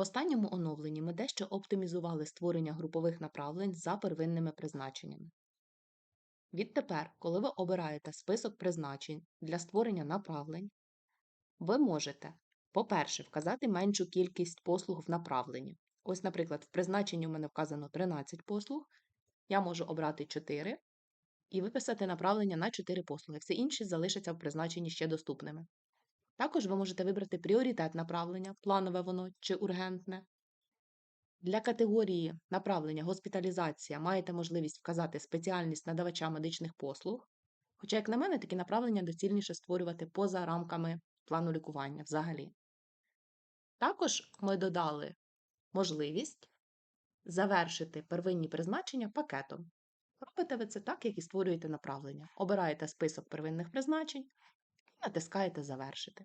В останньому оновленні ми дещо оптимізували створення групових направлень за первинними призначеннями. Відтепер, коли ви обираєте список призначень для створення направлень, ви можете, по-перше, вказати меншу кількість послуг в направленні. Ось, наприклад, в призначенні у мене вказано 13 послуг, я можу обрати 4 і виписати направлення на 4 послуги. Всі інші залишаться в призначенні ще доступними. Також ви можете вибрати пріоритет направлення, планове воно чи ургентне. Для категорії направлення госпіталізація маєте можливість вказати спеціальність надавача медичних послуг. Хоча, як на мене, такі направлення доцільніше створювати поза рамками плану лікування взагалі. Також ми додали можливість завершити первинні призначення пакетом. Робите ви це так, як і створюєте направлення. Обираєте список первинних призначень натискаєте Завершити.